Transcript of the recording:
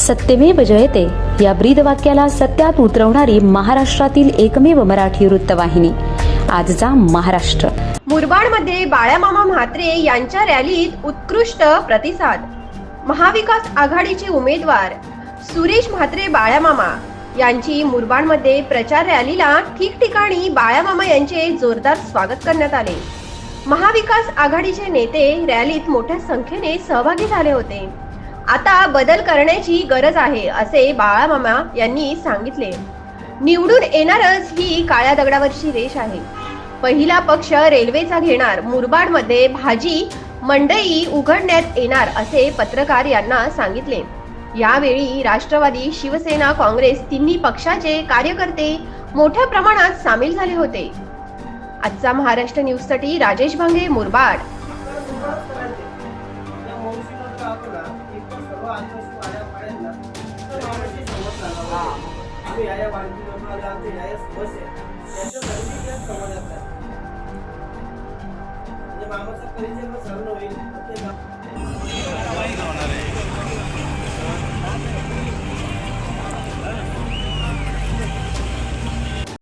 सत्यमेव जयते. या ब्रीद वाक्याला सत्यात उतरवणारी महाराष्ट्रातील एकमेव मराठी वृत्तवाहिनी. आजचा महाराष्ट्र. मुरबाडमध्ये बाळामामा म्हात्रे यांच्या रॅलीत उत्कृष्ट प्रतिसाद. महाविकास आघाडीचे उमेदवार सुरेश म्हात्रे बाळामामा यांची मुरबाडमध्ये प्रचार रॅलीला ठिकठिकाणी बाळामामा यांचे जोरदार स्वागत करण्यात आले. महाविकास आघाडीचे नेते रॅलीत मोठ्या संख्येने सहभागी झाले होते. आता बदल करण्याची गरज आहे असे बाळामामा यांनी सांगितले. निवडून येणारच ही काळ्या दगडावरची रेष आहे. पहिला पक्ष रेल्वेचा घेणार मुरबाडमध्ये भाजी मंडई उघडण्यात येणार असे पत्रकार यांना सांगितले. यावेळी राष्ट्रवादी शिवसेना काँग्रेस तिन्ही पक्षाचे कार्यकर्ते मोठ्या प्रमाणात सामील झाले होते. आजचा महाराष्ट्र न्यूजसाठी राजेश भांगे मुरबाड. आपण एकूण सर्व आदिवासी वाड्या पाड्यांना सर्वांशी संवाद साधावा. आम्ही या या वाडीतील लोकांना आमच्या या या समस्या त्यांच्यासाठी या समाजात आहे. म्हणजे मामाचा परिचय पण सरळ होईल